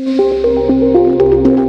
मो-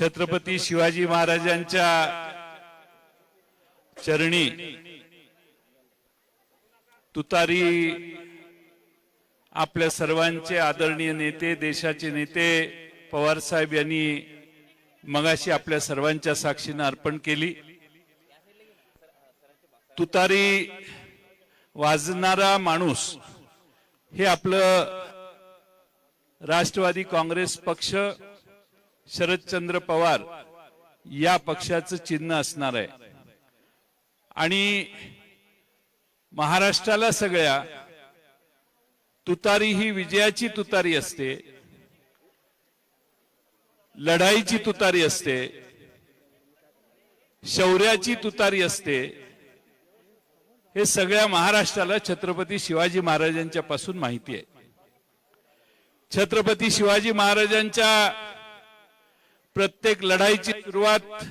छत्रपती शिवाजी महाराजांच्या चरणी तुतारी आपल्या सर्वांचे आदरणीय नेते देशाचे नेते पवार साहेब यांनी मगाशी आपल्या सर्वांच्या साक्षीनं अर्पण केली. तुतारी वाजणारा माणूस हे आपलं राष्ट्रवादी काँग्रेस पक्ष शरदचंद्र पवार या पक्षाचं चिन्ह असणार आहे. आणि महाराष्ट्राला सगळ्या तुतारी ही विजयाची तुतारी असते लढाईची तुतारी असते शौर्याची तुतारी असते हे सगळ्या महाराष्ट्राला छत्रपती शिवाजी महाराजांच्या पासून माहिती आहे. छत्रपती शिवाजी महाराजांच्या प्रत्येक लढाईची सुरुवात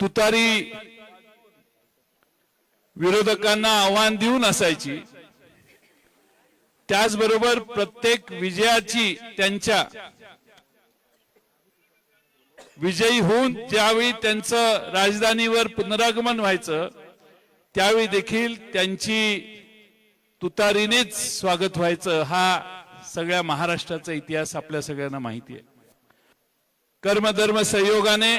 तुतारी विरोधकांना आव्हान देऊन असायची. त्याचबरोबर प्रत्येक विजयाची त्यांच्या विजयी होऊन ज्यावेळी त्यांचं राजधानीवर पुनरागमन व्हायचं त्यावेळी देखील त्यांची तुतारीनेच स्वागत व्हायचं. हा सगळ्या महाराष्ट्राचा इतिहास आपल्या सगळ्यांना माहिती आहे. कर्मधर्म सहयोगाने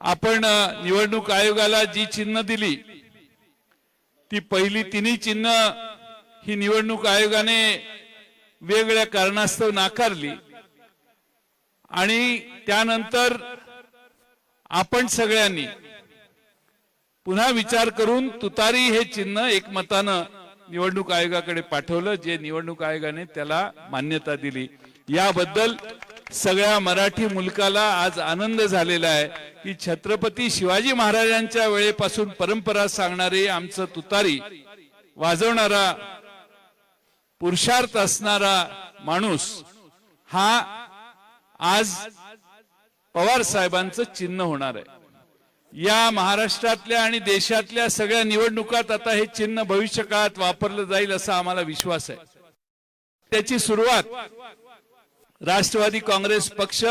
आपण निवडणूक आयोगाला जी चिन्ह दिली ती पहिली तिन्ही चिन्ह ही निवडणूक आयोगाने वेगळ्या कारणास्तव नाकारली. आणि त्यानंतर आपण सगळ्यांनी पुन्हा विचार करून तुतारी हे चिन्ह एकमतानं निवडणूक आयोगाकडे पाठवलं जे निवडणूक आयोगाने त्याला मान्यता दिली. याबद्दल सगळ्या मराठी मुलकाला आज आनंद झालेला आहे की छत्रपती शिवाजी महाराजांच्या वेळेपासून परंपरा सांगणारे आमचं तुतारी वाजवणारा पुरुषार्थ असणारा माणूस हा आज पवार साहेबांचं चिन्ह होणार आहे. या महाराष्ट्रातल्या आणि देशातल्या सगळ्या निवडणुकात आता हे चिन्ह भविष्य काळात वापरलं जाईल असा आम्हाला विश्वास आहे. त्याची सुरुवात राष्ट्रवादी काँग्रेस पक्ष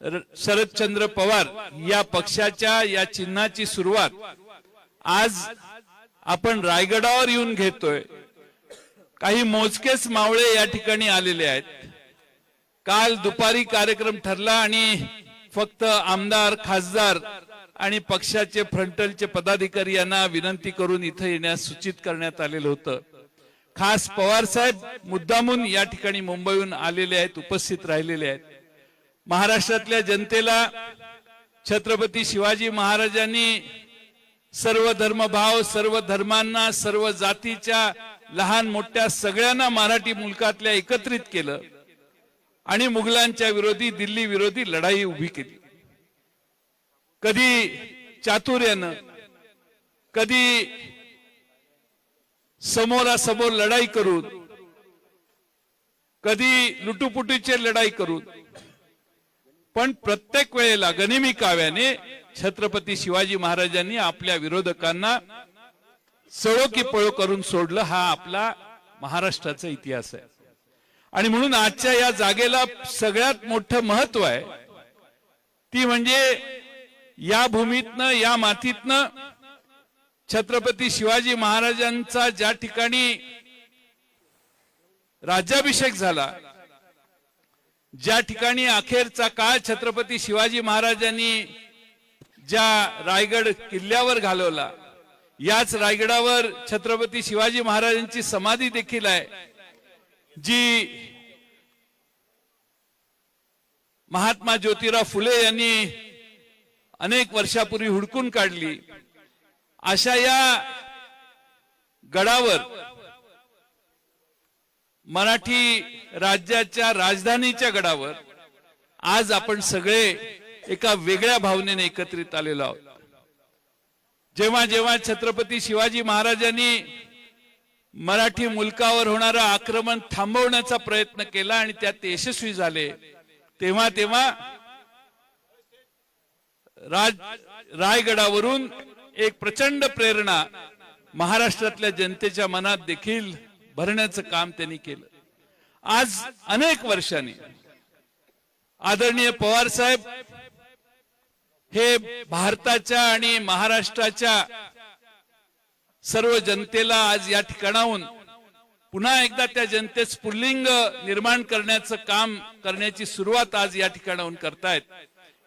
र- शरदचंद्र पवार या पक्षाच्या या चिन्हाची सुरुवात आज आपण रायगडावर येऊन घेतोय. काही मोजकेच मावळे या ठिकाणी आलेले आहेत. काल दुपारी कार्यक्रम ठरला आणि फक्त आमदार खासदार आणि पक्षाचे फ्रंटलचे पदाधिकारी यांना विनंती करून इथं येण्यास सूचित करण्यात आलेलं होतं. खास पवार साहेब मुद्दामून या ठिकाणी मुंबईहून आलेले आहेत उपस्थित राहिलेले आहेत. महाराष्ट्रातल्या जनतेला छत्रपती शिवाजी महाराजांनी सर्व धर्मभाव सर्व धर्मांना सर्व जातीच्या लहान मोठ्या सगळ्यांना मराठी मुलकातल्या एकत्रित केलं आणि मुघलांच्या विरोधी दिल्ली विरोधी लढाई उभी केली. कधी चातुर्यानं कधी समोरासमोर लढाई करून कधी लुटुपुटीचे लढाई करून पण प्रत्येक वेळेला गनिमी काव्याने छत्रपती शिवाजी महाराजांनी आपल्या विरोधकांना सळो की पळो करून सोडलं हा आपला महाराष्ट्राचा इतिहास आहे. आणि म्हणून आजच्या या जागेला सगळ्यात मोठं महत्त्व आहे ती म्हणजे या भूमीतनं या मातीतनं छत्रपती शिवाजी महाराजांचा ज्या ठिकाणी राज्याभिषेक झाला ज्या ठिकाणी अखेरचा काळ छत्रपती शिवाजी महाराजांनी ज्या रायगड किल्ल्यावर घालवला याच रायगडावर छत्रपती शिवाजी महाराजांची समाधी देखील आहे जी महात्मा ज्योतिराव फुले यांनी अनेक वर्षापूर्वी हुडकून काढली. अशा या गडावर मराठी राज्याच्या राजधानीच्या गडावर आज आपण सगळे एका वेगळ्या भावनेने एकत्रित आलेलो आहोत. जेव्हा जेव्हा छत्रपती शिवाजी महाराजांनी मराठी मुलकावर होणारं आक्रमण थांबवण्याचा प्रयत्न केला आणि त्यात यशस्वी झाले तेव्हा तेव्हा राज रायगडावरून एक प्रचंड प्रेरणा महाराष्ट्रातल्या जनतेच्या मनात देखील भरण्याचं काम त्यांनी केलं. आज अनेक वर्षांनी आदरणीय पवार साहेब हे भारताच्या आणि महाराष्ट्राच्या सर्व जनतेला आज या ठिकाणाहून पुन्हा एकदा त्या जनतेस पुल्लिंग निर्माण करण्याचं काम करण्याची सुरुवात आज या ठिकाणाहून करतायत.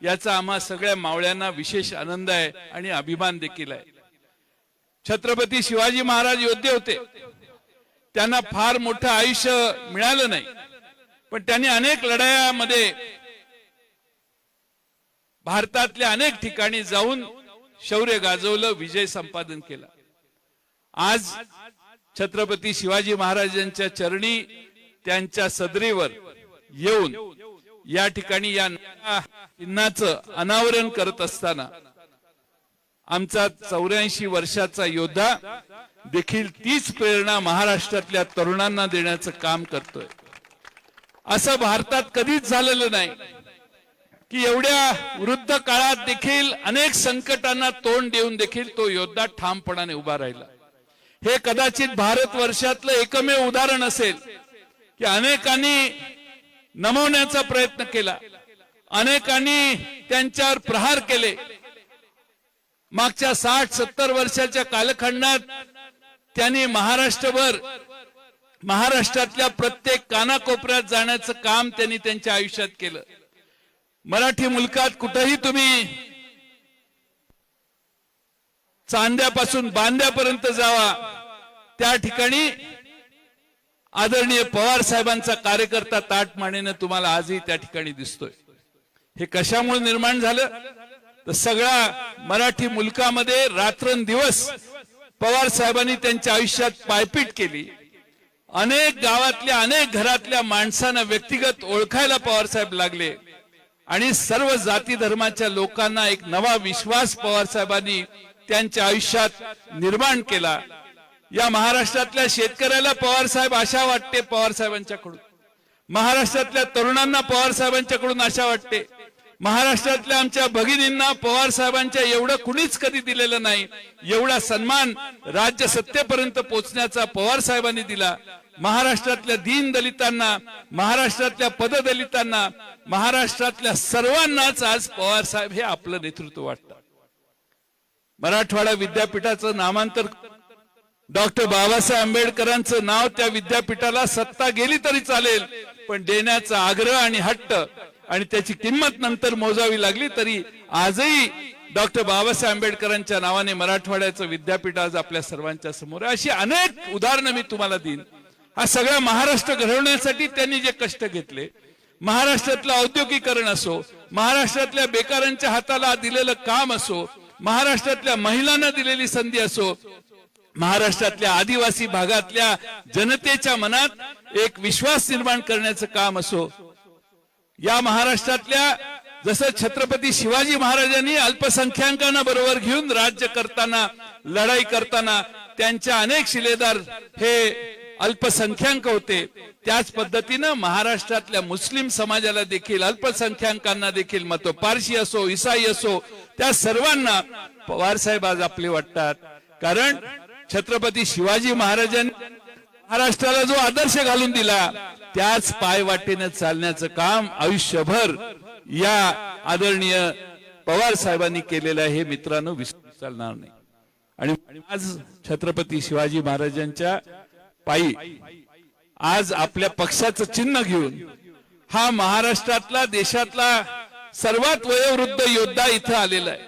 याचा आम्हा सगळ्या मावळ्यांना विशेष आनंद आहे आणि अभिमान देखील आहे. छत्रपती शिवाजी महाराज योद्धे होते. त्यांना फार मोठं आयुष्य मिळालं नाही. पण त्यांनी अनेक लढायामध्ये भारतातल्या अनेक ठिकाणी जाऊन शौर्य गाजवलं विजय संपादन केला. आज छत्रपती शिवाजी महाराजांच्या चरणी त्यांच्या सदरीवर येऊन या ठिकाणी या चिन्हाचं अनावरण करत असताना आमचा चौऱ्याऐंशी वर्षाचा योद्धा देखील तीच प्रेरणा महाराष्ट्रातल्या तरुणांना देण्याचं काम करतोय. असं भारतात कधीच झालेलं नाही की एवढ्या वृद्ध काळात देखील अनेक संकटांना तोंड देऊन देखील तो योद्धा ठामपणाने उभा राहिला. हे कदाचित भारत वर्षातलं एकमेव उदाहरण असेल की अनेकांनी नमवण्याचा प्रयत्न केला. अनेकांनी त्यांच्यावर प्रहार केले. मागच्या साठ सत्तर वर्षाच्या कालखंडात त्यांनी महाराष्ट्रभर महाराष्ट्रातल्या प्रत्येक कानाकोपऱ्यात जाण्याचं काम त्यांनी त्यांच्या आयुष्यात केलं. मराठी मुलकात कुठंही तुम्ही चांद्यापासून बांद्यापर्यंत जावा त्या ठिकाणी आदरणीय पवार साहेबांचा कार्यकर्ता ताट मानेनं तुम्हाला आजही त्या ठिकाणी दिसतोय. हे कशामुळे निर्माण झालं? तर सगळ्या मराठी मुलकामध्ये रात्रंदिवस पवार साहेबांनी त्यांच्या आयुष्यात पायपीट केली. अनेक गावातल्या अनेक घरातल्या माणसांना व्यक्तिगत ओळखायला पवार साहेब लागले. आणि सर्व जाती धर्माच्या लोकांना एक नवा विश्वास पवार साहेबांनी त्यांच्या आयुष्यात निर्माण केला. या महाराष्ट्रातल्या शेतकऱ्याला पवार साहेब आशा वाटते पवार साहेबांच्याकडून. महाराष्ट्रातल्या तरुणांना पवार साहेबांच्याकडून आशा वाटते. महाराष्ट्रातल्या आमच्या भगिनींना पवार साहेबांच्या एवढं कुणीच कधी दिलेलं नाही. एवढा सन्मान राज्य सत्तेपर्यंत पोहोचण्याचा पवार साहेबांनी दिला. महाराष्ट्रातल्या दीन दलितांना महाराष्ट्रातल्या पददलितांना महाराष्ट्रातल्या सर्वांनाच आज पवार साहेब हे आपलं नेतृत्व वाटतं. मराठवाडा विद्यापीठाचं नामांतर डॉक्टर बाबासाहेब आंबेडकरांचं नाव त्या विद्यापीठाला सत्ता गेली तरी चालेल पण देण्याचा आग्रह आणि हट्ट आणि त्याची किंमत नंतर मोजावी लागली तरी आजही डॉक्टर बाबासाहेब आंबेडकरांच्या नावाने मराठवाड्याचं विद्यापीठ आज आपल्या सर्वांच्या समोर आहे. अशी अनेक उदाहरणं मी तुम्हाला देईन. हा सगळा महाराष्ट्र घडवण्यासाठी त्यांनी जे कष्ट घेतले महाराष्ट्रातलं औद्योगिकरण असो महाराष्ट्रातल्या बेकारांच्या हाताला दिलेलं काम असो महाराष्ट्रातल्या महिलांना दिलेली संधी असो महाराष्ट्रातल्या आदिवासी भागातल्या जनतेच्या मनात एक विश्वास निर्माण करण्याचं काम असो. या महाराष्ट्रातल्या जसं छत्रपती शिवाजी महाराजांनी अल्पसंख्याकांना बरोबर घेऊन राज्य करताना लढाई करताना त्यांच्या अनेक शिलेदार हे अल्पसंख्याक होते. त्याच पद्धतीनं महाराष्ट्रातल्या मुस्लिम समाजाला देखील अल्पसंख्याकांना देखील मतो. पारशी असो इसाई असो त्या सर्वांना पवार साहेब आज आपले वाटतात. कारण छत्रपती शिवाजी महाराजांनी महाराष्ट्राला जो आदर्श घालून दिला त्याच पायवाटेने चालण्याचं काम आयुष्यभर या आदरणीय पवार साहेबांनी केलेलं आहे. हे मित्रांनो विसरून चालणार नाही. आणि आज छत्रपती शिवाजी महाराजांच्या पायी आज आपल्या पक्षाचं चिन्ह घेऊन हा महाराष्ट्रातला देशातला सर्वात वयोवृद्ध योद्धा इथं आलेला आहे.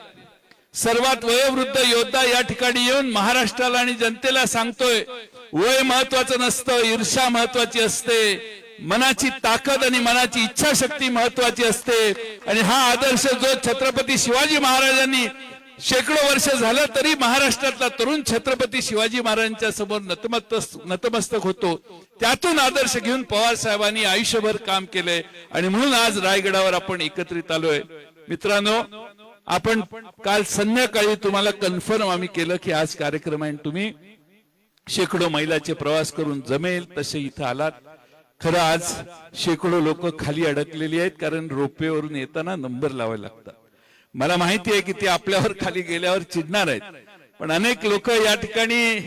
सर्वात वयोवृद्ध योद्धा या ठिकाणी येऊन महाराष्ट्राला आणि जनतेला सांगतोय वय महत्वाचं नसतं ईर्षा महत्वाची असते मनाची ताकद आणि मनाची इच्छाशक्ती महत्वाची असते. आणि हा आदर्श जो छत्रपती शिवाजी महाराजांनी शेकडो वर्ष झालं तरी महाराष्ट्रातला तरुण छत्रपती शिवाजी महाराजांच्या समोर नतमस्तक नतमस्तक होतो. त्यातून आदर्श घेऊन पवार साहेबांनी आयुष्यभर काम केलंय. आणि म्हणून आज रायगडावर आपण एकत्रित आलोय. मित्रांनो आपण काल संध्याकाळी तुम्हाला कन्फर्म आम्ही केलं की आज कार्यक्रम आहे. आणि तुम्ही शेकडो मैलाचे प्रवास करून जमेल तसे इथं आलात. खरं आज शेकडो लोक खाली अडकलेली आहेत कारण रोपवेवरून येताना नंबर लावायला लागतात. मला माहिती आहे की ते आपल्यावर खाली गेल्यावर चिडणार आहेत. पण अनेक लोक या ठिकाणी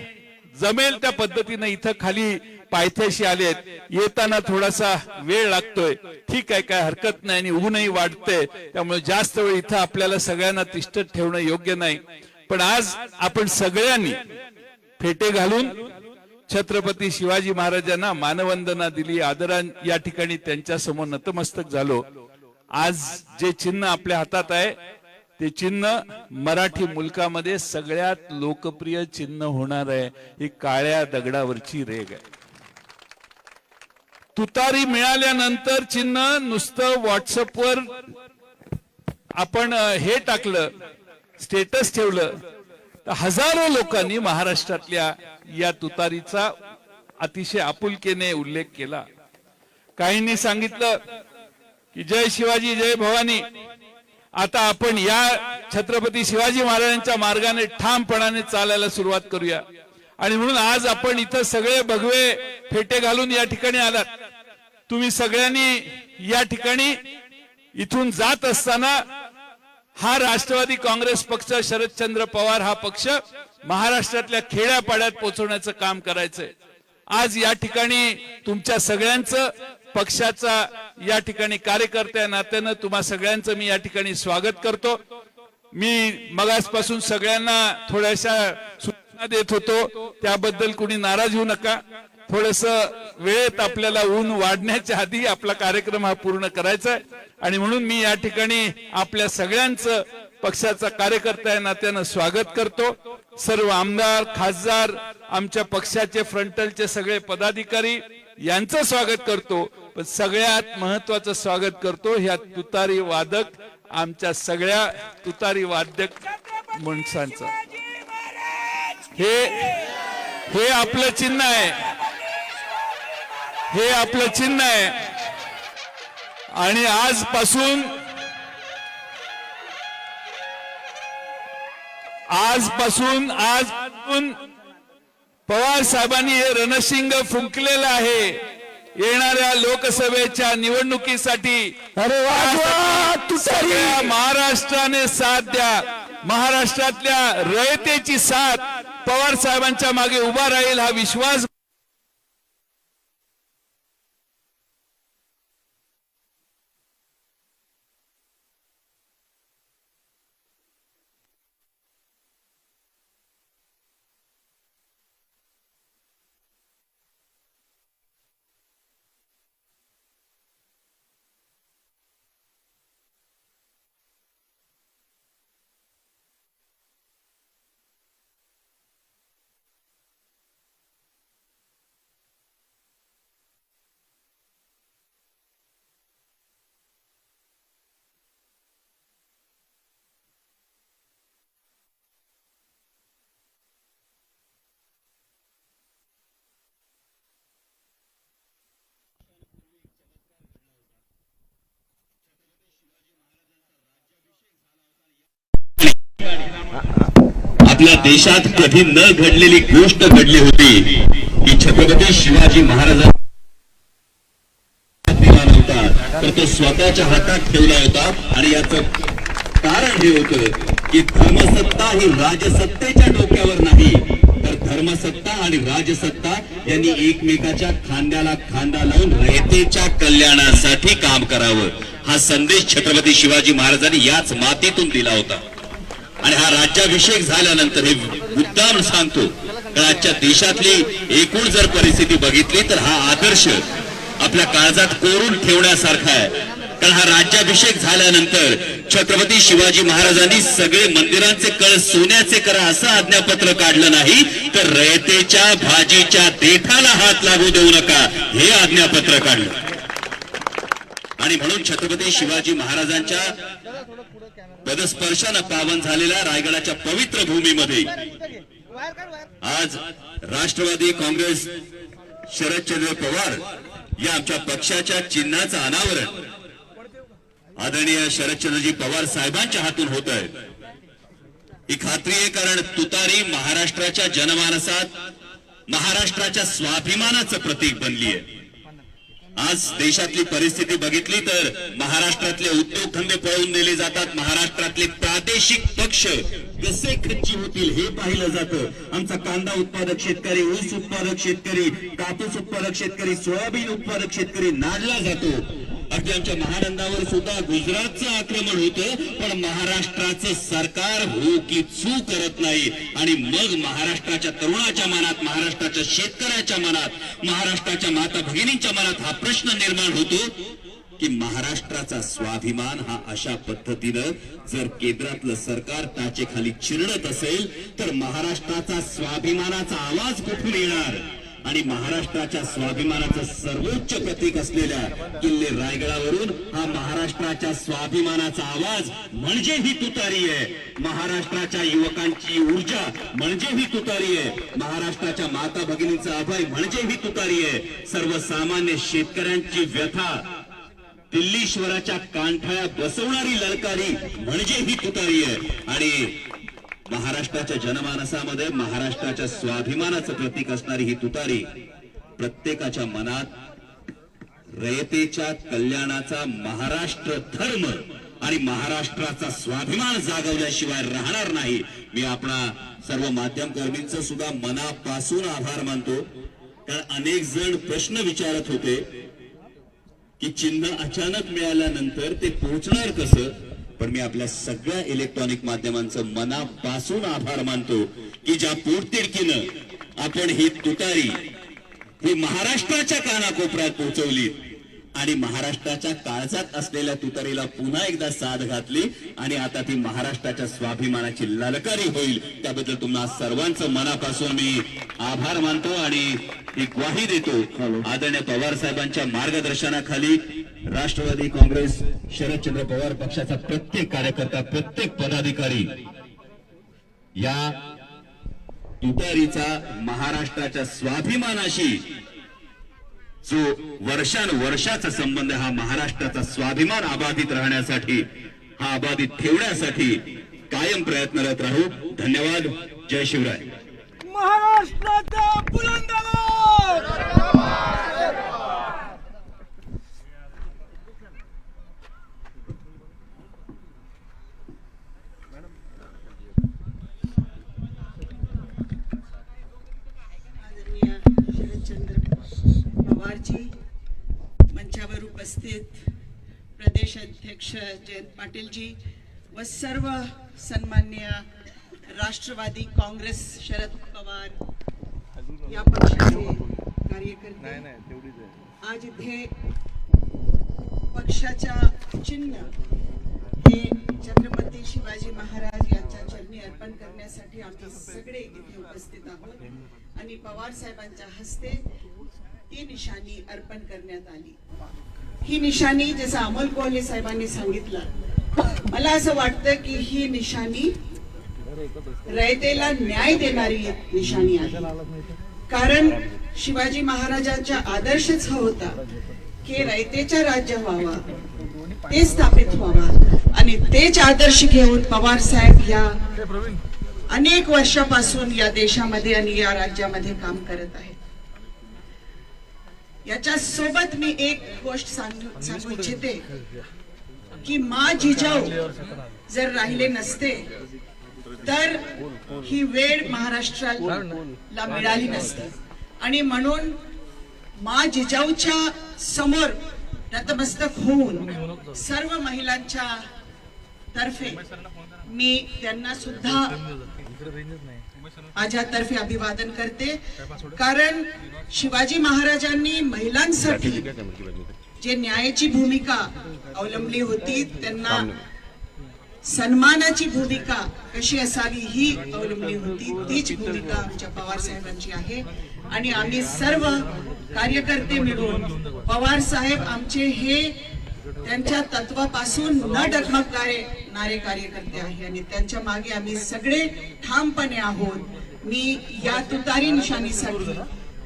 जमेल त्या पद्धतीने इथं खाली पायथ्याशी आलेत. येताना थोडासा वेळ लागतोय. ठीक आहे काय हरकत नाही आणि ऊनही वाढतंय. त्यामुळे जास्त वेळ इथं आपल्याला सगळ्यांना तिष्ठत ठेवणं योग्य नाही. पण आज आपण सगळ्यांनी फेटे घालून छत्रपती शिवाजी महाराजांना मानवंदना दिली. आदरा या ठिकाणी त्यांच्यासमोर नतमस्तक झालो. आज जे चिन्ह आपल्या हातात आहे ते चिन्ह मराठी मुलकामध्ये सगळ्यात लोकप्रिय चिन्ह होणार आहे. ही काळ्या दगडावरची रेग आहे. तुतारी मिळाल्यानंतर चिन्ह नुसतं व्हॉट्सअपवर आपण हे टाकलं स्टेटस ठेवलं. तर हजारो लोकांनी महाराष्ट्रातल्या या तुतारीचा अतिशय आपुलकीने उल्लेख केला. काहींनी सांगितलं की जय शिवाजी जय भवानी. आता आपण या छत्रपती शिवाजी महाराजांच्या मार्गाने ठामपणाने चालायला सुरुवात करूया. आणि म्हणून आज आपण इथं सगळे भगवे फेटे घालून या ठिकाणी आलात. तुम्ही सगळ्यांनी या ठिकाणी इथून जात असताना हा राष्ट्रवादी काँग्रेस पक्ष शरदचंद्र पवार हा पक्ष महाराष्ट्रातल्या खेड्यापाड्यात पोहोचवण्याचं काम करायचंय. आज या ठिकाणी तुमच्या सगळ्यांचं पक्षाचा या ठिकाणी कार्यकर्त्या नात्यानं तुम्हा सगळ्यांचं मी या ठिकाणी स्वागत करतो. मी मगासपासून सगळ्यांना थोड्याशा सूचना देत होतो त्याबद्दल कुणी नाराज होऊ नका. थोडस वेळेत आपल्याला ऊन वाढण्याच्या आधी आपला कार्यक्रम हा पूर्ण करायचा आहे. आणि म्हणून मी या ठिकाणी आपल्या सगळ्यांचं पक्षाचा कार्यकर्ता या नात्यानं स्वागत करतो. सर्व आमदार खासदार आमच्या पक्षाचे फ्रंटलचे सगळे पदाधिकारी यांचं स्वागत करतो. पण सगळ्यात महत्वाचं स्वागत करतो ह्या तुतारी वादक आमच्या सगळ्या तुतारी वादक माणसांचं. हे हे आपलं चिन्ह आहे. हे आपलं चिन्ह आहे. आणि आजपासून आजपासून आजपासून पवार साहेबांनी हे रणशिंग फुंकलेलं आहे. येणाऱ्या लोकसभेच्या निवडणुकीसाठी महाराष्ट्राने साथ द्या. महाराष्ट्रातल्या रयतेची साथ पवार साहेबांच्या मागे उभा राहील हा विश्वास आपल्या देशात कधी न घडलेली गोष्ट घडली होती की छत्रपती शिवाजी महाराजांना दिला नव्हता. तर तो स्वतःच्या हातात ठेवला होता. आणि याच कारण हे होतं की धर्मसत्ता ही राजसत्तेच्या डोक्यावर नाही. तर धर्मसत्ता आणि राजसत्ता यांनी एकमेकाच्या खांद्याला खांदा लावून रयतेच्या कल्याणासाठी काम करावं. हा संदेश छत्रपती शिवाजी महाराजांनी याच मातीतून दिला होता. आणि हा राज्याभिषेक झाल्यानंतर हे मुद्दाम सांगतो कारण आजच्या देशातली एकूण जर परिस्थिती बघितली तर हा आदर्श आपल्या काळजात कोरून ठेवण्यासारखा आहे. कारण हा राज्याभिषेक झाल्यानंतर छत्रपती शिवाजी महाराजांनी सगळे मंदिरांचे कळ सोन्याचे करा असं आज्ञापत्र काढलं नाही तर रयतेच्या भाजीच्या देठाला हात लागू देऊ नका हे आज्ञापत्र काढलं. आणि म्हणून छत्रपती शिवाजी महाराजांच्या पदस्पर्शानं पावन झालेल्या रायगडाच्या पवित्र भूमीमध्ये. आज राष्ट्रवादी काँग्रेस शरदचंद्र पवार या आमच्या पक्षाच्या चिन्हाचं अनावरण. आदरणीय शरदचंद्रजी पवार साहेबांच्या हातून होत आहे. ही खात्री आहे कारण तुतारी महाराष्ट्राच्या जनमानसात महाराष्ट्राच्या स्वाभिमानाचं प्रतीक बनली आहे आज देशातली परिस्थिती बघितली तर महाराष्ट्रातले उद्योगधंदे पळवून दिले जातात. महाराष्ट्रातले प्रादेशिक पक्ष कसे खच्ची होतील हे पाहिलं जातं. आमचा कांदा उत्पादक शेतकरी ऊस उत्पादक शेतकरी कापूस उत्पादक शेतकरी सोयाबीन उत्पादक शेतकरी नाडला जातो. अगदी आमच्या महानंदावर सुद्धा गुजरातचं आक्रमण होतं पण महाराष्ट्राचं सरकार हो की चू करत नाही. आणि मग महाराष्ट्राच्या तरुणाच्या मनात महाराष्ट्राच्या शेतकऱ्याच्या मनात महाराष्ट्राच्या माता भगिनींच्या मनात हा प्रश्न निर्माण होतो की महाराष्ट्राचा स्वाभिमान हा अशा पद्धतीनं जर केंद्रातलं सरकार टाचेखाली चिरडत असेल तर महाराष्ट्राचा स्वाभिमानाचा आवाज कुठून येणार? आणि महाराष्ट्राच्या स्वाभिमानाचं सर्वोच्च प्रतीक असलेल्या किल्ले रायगडावरून हा महाराष्ट्राच्या स्वाभिमानाचा आवाज म्हणजे ही तुतारी आहे. महाराष्ट्राच्या युवकांची ऊर्जा म्हणजे ही तुतारी आहे. महाराष्ट्राच्या माता भगिनीचा अभय म्हणजे ही तुतारी आहे. सर्वसामान्य शेतकऱ्यांची व्यथा दिल्लीश्वराच्या कांठाळ्या बसवणारी ललकारी म्हणजे ही तुतारी आहे. आणि महाराष्ट्राच्या जनमानसामध्ये महाराष्ट्राच्या स्वाभिमानाचं प्रतीक असणारी ही तुतारी प्रत्येकाच्या मनात रयतेच्या कल्याणाचा महाराष्ट्र धर्म आणि महाराष्ट्राचा स्वाभिमान जागवल्याशिवाय राहणार नाही. मी आपणा सर्व माध्यम कर्मींचं सुद्धा मनापासून आभार मानतो. कारण अनेक जण प्रश्न विचारत होते की चिन्ह अचानक मिळाल्यानंतर ते पोहोचणार कसं? पण मी आपल्या सगळ्या इलेक्ट्रॉनिक माध्यमांचं मनापासून आभार मानतो की ज्या पोटतिडकीनं आपण ही तुतारी ही महाराष्ट्राच्या कानाकोपऱ्यात पोहोचवली आणि महाराष्ट्राच्या काळजात असलेल्या तुतारीला पुन्हा एकदा साथ घातली आणि आता ती महाराष्ट्राच्या स्वाभिमानाची ललकारी होईल. त्याबद्दल तुम्हा सर्वांचं मनापासून मी आभार मानतो आणि ही ग्वाही देतो. आदरणीय पवार साहेबांच्या मार्गदर्शनाखाली राष्ट्रवादी काँग्रेस शरदचंद्र पवार पक्षाचा प्रत्येक कार्यकर्ता प्रत्येक पदाधिकारी या तुतारीचा महाराष्ट्राच्या स्वाभिमानाशी जो वर्षानुवर्षाचा संबंध हा महाराष्ट्राचा स्वाभिमान अबाधित राहण्यासाठी हा अबाधित ठेवण्यासाठी कायम प्रयत्नरत राहू. धन्यवाद. जय शिवराय. महाराष्ट्राचा बुलंद आवाज! आदरणीय शरदचंद्र पवारजी मंचावर उपस्थित प्रदेश अध्यक्ष जयंत पाटीलजी व सर्व सन्मान्य राष्ट्रवादी काँग्रेस शरद पवार या पक्षाचे कार्यकर्ते. आज इथे पक्षाच्या चिन्ह हे छत्रपती शिवाजी महाराज यांच्या चरणी अर्पण करण्यासाठी आम्ही सगळे इथे उपस्थित आहोत. आणि पवार साहेबांच्या हस्ते ती निशाणी अर्पण करण्यात आली. ही निशाणी जसं अमोल कोहले साहेबांनी सांगितलं मला असं वाटतं की ही निशाणी रयतेला न्याय देणारी निशाणी आहे. कारण शिवाजी महाराजांचा आदर्शच हा होता की रयतेच्या राज्य व्हावा ते स्थापित व्हावा आणि तेच आदर्श घेऊन पवार साहेब या अनेक वर्षापासून या देशामध्ये आणि या राज्यामध्ये काम करत आहेत. याच्या सोबत मी एक गोष्ट सांगू सांगू इच्छिते की मा जिजाऊ जर राहिले नसते तर ही वेळ महाराष्ट्राला मिळाली नसती. आणि म्हणून मा जिजाऊच्या समोर नतमस्तक होऊन सर्व महिलांच्या तर्फे मी त्यांना सुद्धा माझ्यातर्फे अभिवादन करते. कारण शिवाजी महाराजांनी महिलांसाठी जे न्यायाची भूमिका अवलंबली होती त्यांना सन्मानाची भूमिका कशी असावी ही अवलंबली होती तीच भूमिका आमच्या पवार साहेबांची आहे. आणि आम्ही सर्व कार्यकर्ते मिळून पवार साहेब आमचे हे त्यांच्या तत्वापासून न डगमगणारे कार्यकर्ते आहे आणि त्यांच्या मागे आम्ही सगळे ठामपणे आहोत. मी या तुतारी निशाणीसाठी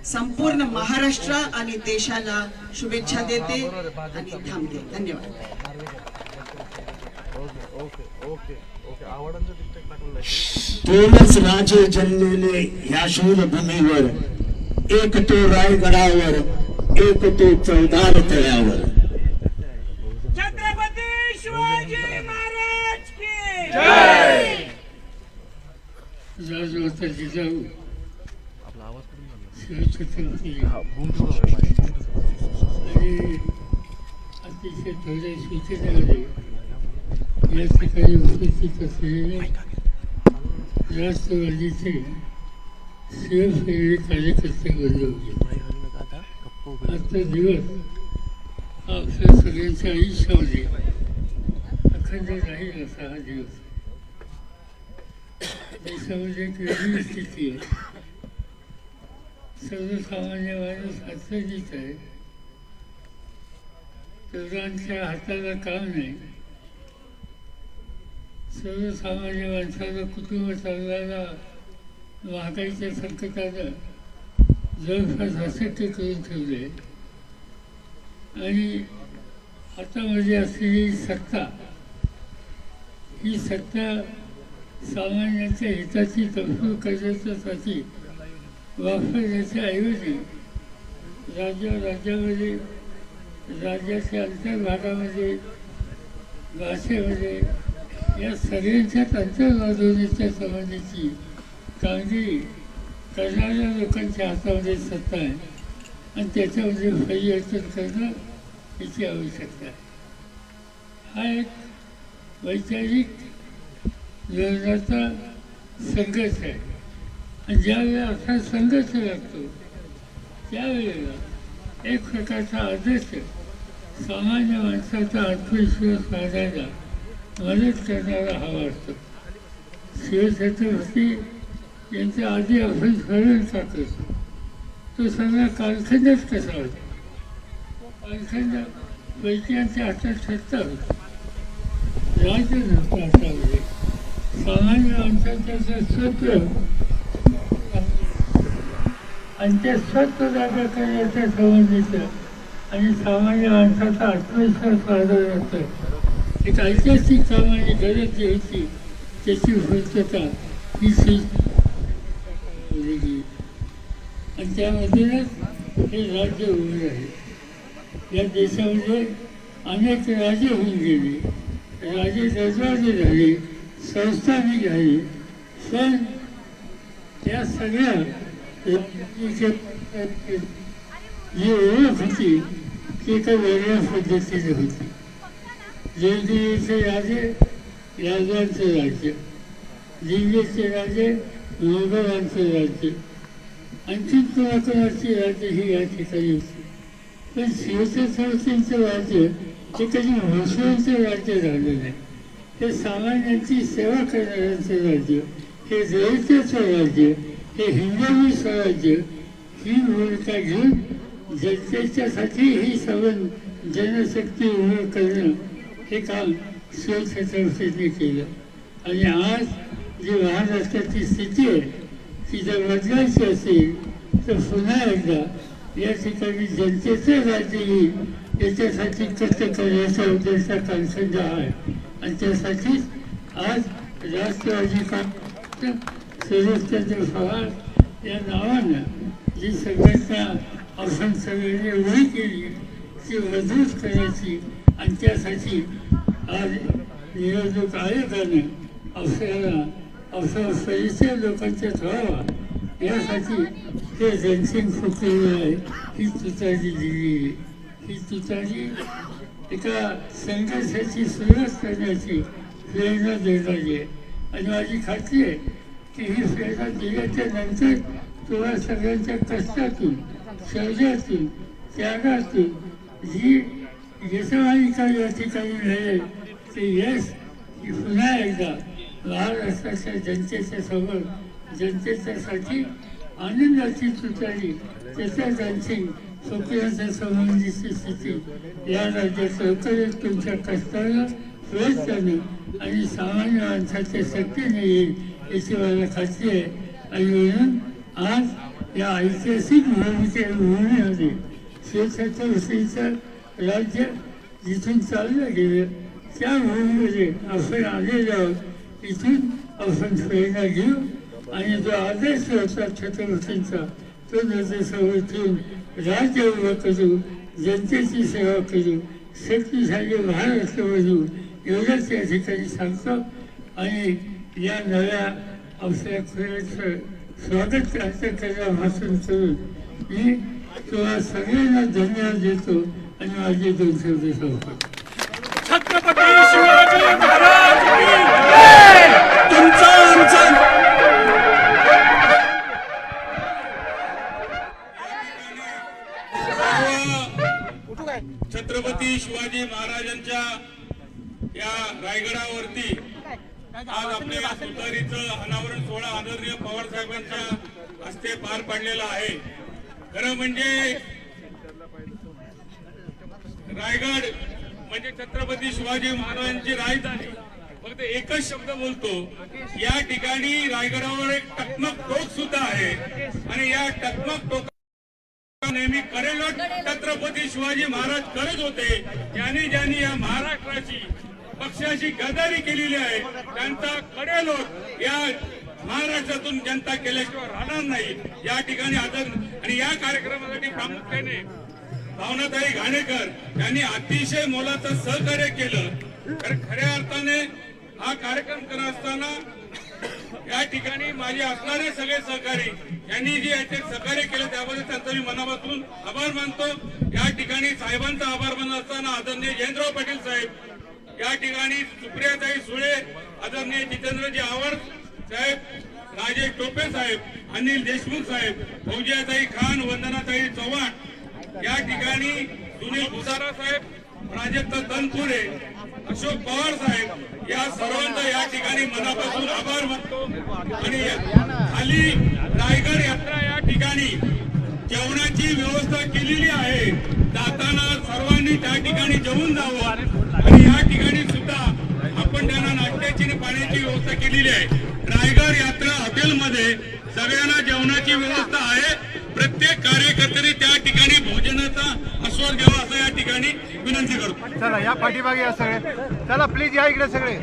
संपूर्ण महाराष्ट्र आणि देशाला शुभेच्छा देते आणि थांबते. धन्यवाद. तोच राजे जन्मले ह्या शूरभूमीवर. एक तो रायगडावर एक तो चौदार तळ्यावर. राजमाता जिजाऊ शिवछत्रपती आणि अतिशय थोड्या सूचनेमध्ये या ठिकाणी उपस्थित असलेले राष्ट्रवादीचे शिवसैनिक कार्यकर्ते बनले होते आजचा दिवस हा आपल्या सगळ्यांच्या आयुष्यामध्ये अखंड राहील असा हा दिवस. त्याच्यामध्ये एक वेगळी स्थिती आहे. सर्वसामान्य माणूस अडचणीत आहे. तरुणांच्या हाताला काम नाही. सर्वसामान्य माणसाला कुटुंब चालवायला महागाईच्या संकटानं जवळपास अशक्य करून ठेवले. आणि हातामध्ये असलेली सत्ता ही सत्ता सामान्यांच्या हिताची तरतूद करण्यासाठी वापरण्याच्या ऐवजी राज्य राज्यामध्ये राज्याच्या अंतर्भागामध्ये भाषेमध्ये या सगळ्यांच्याच अंतर्वादवण्याच्या संबंधीची कामगिरी करणाऱ्या लोकांच्या हातामध्ये सत्ता आहे. आणि त्याच्यामध्ये परिवर्तन करणं याची आवश्यकता आहे. हा एक वैचारिक धोरणाचा संघर्ष आहे. आणि ज्यावेळेला असा संघर्ष लागतो त्यावेळेला एक प्रकारचा आदर्श सामान्य माणसाचा आत्मविश्वास वाढायला मदत करणारा हवा असतो. शिवछत्रपती यांच्या आधी आपण स्मरण टाकत तो सगळा कालखंडच कसा होता? कालखंड वैद्यांच्या हातात सत्ता होती. राज्य नव्हतं हातामध्ये सामान्य माणसाचं सत्य आणि ते सत्व जागा करण्याच्या संबंधीचं आणि सामान्य माणसाचा आत्मविश्वास वाढवण्याचं एक ऐतिहासिक कामाची गरज जी होती त्याची पूर्तता ही आणि त्यामधूनच हे राज्य उभे आहे या देशामध्ये अनेक राजे होऊन गेले. राजे दरवाजे झाले. संस्थानिक झाले पण त्या सगळ्या जी ओळख होती ती तर वेगळ्या पद्धतीने होती. जयदेवीचे राजे राजांचं राज्य दिल्लीचे राजे मोगलांचं राज्य आणखी कोणाकोणाची राज्य ही या ठिकाणी होती. पण शिवछत्रपतींचं राज्य हे कधी मुस्लिमचं राज्य झालं नाही. हे सामान्यांची सेवा करणाऱ्यांचं राज्य हे दलिताचं राज्य हे हिंदवी स्वराज्य ही भूमिका घेऊन जनतेच्यासाठी ही सवन जनशक्ती उभं करणं हे काम शिवछत्रपतींनी केलं. आणि आज जी महाराष्ट्राची स्थिती आहे ती जर बदलायची असेल तर पुन्हा एकदा या ठिकाणी जनतेचं राज्य येईल याच्यासाठी कष्ट करण्याचा उद्देश कालखंड आहे. आणि आज राष्ट्रवादी काँग्रेस सुरेशचंद्र पवार या नावानं जी सगळ्यांच्या आपण सगळ्यांनी उभी केली ती मजबूत करायची आणि त्यासाठी आज निवडणूक आयोगानं आपल्याला आपला परिचय लोकांच्यात व्हावा यासाठी हे रणसिंग फुकलेलं आहे ही तुतारी दिली ही तुतारी एका संघर्षाची सुरुवात करण्याची प्रेरणा देणारी आहे. आणि माझी खात्री आहे की ही प्रेरणा दिल्याच्या नंतर तुम्हाला सगळ्यांच्या कष्टातून शौर्यातून त्यागातून जी यशमालिका या ठिकाणी मिळेल. ते यश ही पुन्हा एकदा महाराष्ट्राच्या जनतेच्या समोर जनतेच्यासाठी आनंदाची सुचारी त्याचा रणसिंग स्वप्नाच्या संबंधीची स्थिती या राज्यात लवकरच तुमच्या कष्टाला प्रयत्नानं आणि सामान्य माणसाच्या शक्तीने येईल याची मला खात्री आहे. आणि म्हणून आज या ऐतिहासिक भूमीच्या भूमीमध्ये शेतकऱ्यांचं राज्य जिथून चाललं गेलं त्या भूमीमध्ये आपण आलेलो आहोत. इथून आपण प्रेरणा घेऊ आणि जो आदर्श होता छत्रपतींचा तो नजरेसमोर ठेवून राज्य उभं करू जनतेची सेवा करू शक्तिशाली महाराष्ट्र बनवू एवढंच या ठिकाणी सांगतो. आणि या नव्या आपल्या खेळाचं स्वागत करण्यापासून करून. मी तुम्हाला सगळ्यांना धन्यवाद देतो आणि माझे दोन शब्द सांगतो छत्रपती शिवाजी महाराजांच्या या रायगडावरती आज आपल्या सुतारीचं अनावरण सोहळा आदरणीय पवार साहेबांच्या हस्ते पार पडलेला आहे. खरं म्हणजे रायगड म्हणजे छत्रपती शिवाजी महाराजांची राजधानी. फक्त एकच शब्द बोलतो. या ठिकाणी रायगडावर एक टकमक टोक सुद्धा आहे. आणि या टकमक टोका नेहमी करेलोट शिवाजी महाराज करत होते ज्यांनी ज्यांनी या महाराष्ट्राची पक्षाची गदारी केलेली आहे त्यांचा कडेलोट या महाराष्ट्रातून जनता केल्याशिवाय राहणार नाही. या ठिकाणी आदर आणि या कार्यक्रमासाठी प्रामुख्याने भावनाताई घाणेकर यांनी अतिशय मोलाचं सहकार्य केलं. तर खऱ्या अर्थाने हा कार्यक्रम करत असताना या ठिकाणी माझे असणारे सगळे सहकारी यांनी जे याचे सहकार्य केलं त्याबद्दल त्यांचा मी मनापासून आभार मानतो. या ठिकाणी साहेबांचा आभार मानत असताना आदरणीय जयंतराव पाटील साहेब या ठिकाणी सुप्रियाताई सुळे आदरणीय जितेंद्रजी आव्हाड साहेब राजेश टोपे साहेब अनिल देशमुख साहेब फौजियाताई खान वंदनाताई चव्हाण या ठिकाणी सुनील भुसारा साहेब प्राजक्त तनपुरे अशोक पवार साहेब या सर्वांचा या ठिकाणी मनापासून आभार मानतो. आणि खाली रायगड यात्रा या ठिकाणी जेवणाची व्यवस्था केलेली आहे. जाताना सर्वांनी त्या ठिकाणी जेवून जावं. आणि या ठिकाणी सुद्धा आपण त्यांना नाश्त्याची आणि पाण्याची व्यवस्था केलेली आहे. रायगड यात्रा हॉटेलमध्ये सगळ्यांना जेवणाची व्यवस्था आहे. प्रत्येक कार्यकर्त्याने त्या ठिकाणी भोजनाचा आस्वाद घ्यावा असं या ठिकाणी विनंती करतो. चला या पाठीमागे या सगळे. चला प्लीज या इकडे सगळे.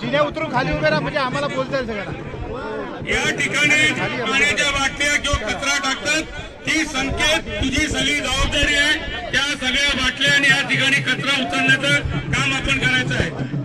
जिने उतरून खाली उभे राहा म्हणजे आम्हाला बोलता येईल सगळ्यांना. या ठिकाणी पाण्याच्या बाटल्या जो कचरा टाकतात ती संकेत तुझी सगळी जबाबदारी आहे. त्या सगळ्या बाटल्या आणि या ठिकाणी कचरा उचलण्याचं काम आपण करायचं आहे.